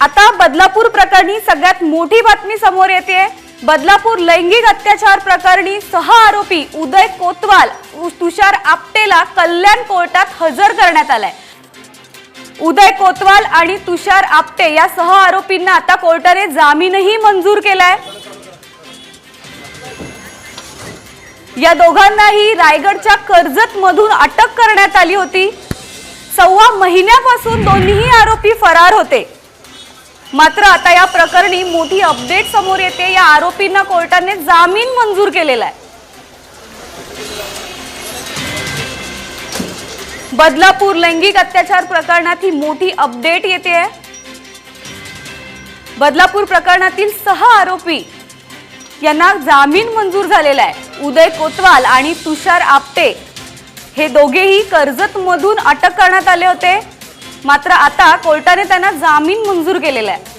आता बदलापूर प्रकरणी सगळ्यात मोठी बातमी समोर येते. बदलापूर लैंगिक अत्याचार प्रकरणी सहा आरोपी उदय कोतवाल उ- तुषार आपटेला कल्याण कोर्टात हजर करण्यात आलाय. उदय कोतवाल आणि तुषार आपटे या सहा आरोपींना आता कोर्टाने जामीनही मंजूर केलाय. या दोघांनाही रायगडच्या कर्जत मधून अटक करण्यात आली होती. सव्वा महिन्यापासून दोन्हीही आरोपी फरार होते. मात्र आता या प्रकरणी मोठी अपडेट समोर येते. या आरोपींना कोर्टाने जामीन मंजूर केलेला आहे. बदलापूर लैंगिक अत्याचार प्रकरणात ही मोठी अपडेट येते. आहे बदलापूर प्रकरणातील सहा आरोपी यांना जामीन मंजूर झालेला आहे. उदय कोतवाल आणि तुषार आपटे हे दोघेही कर्जतमधून अटक करण्यात आले होते. मात्र आता कोर्टाने त्यांना जामीन मंजूर केलेला आहे.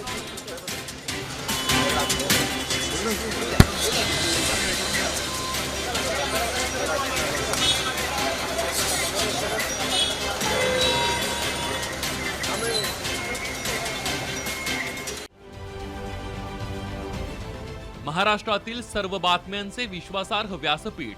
महाराष्ट्रातील सर्व बातम्यांचे विश्वासार्ह व्यासपीठ.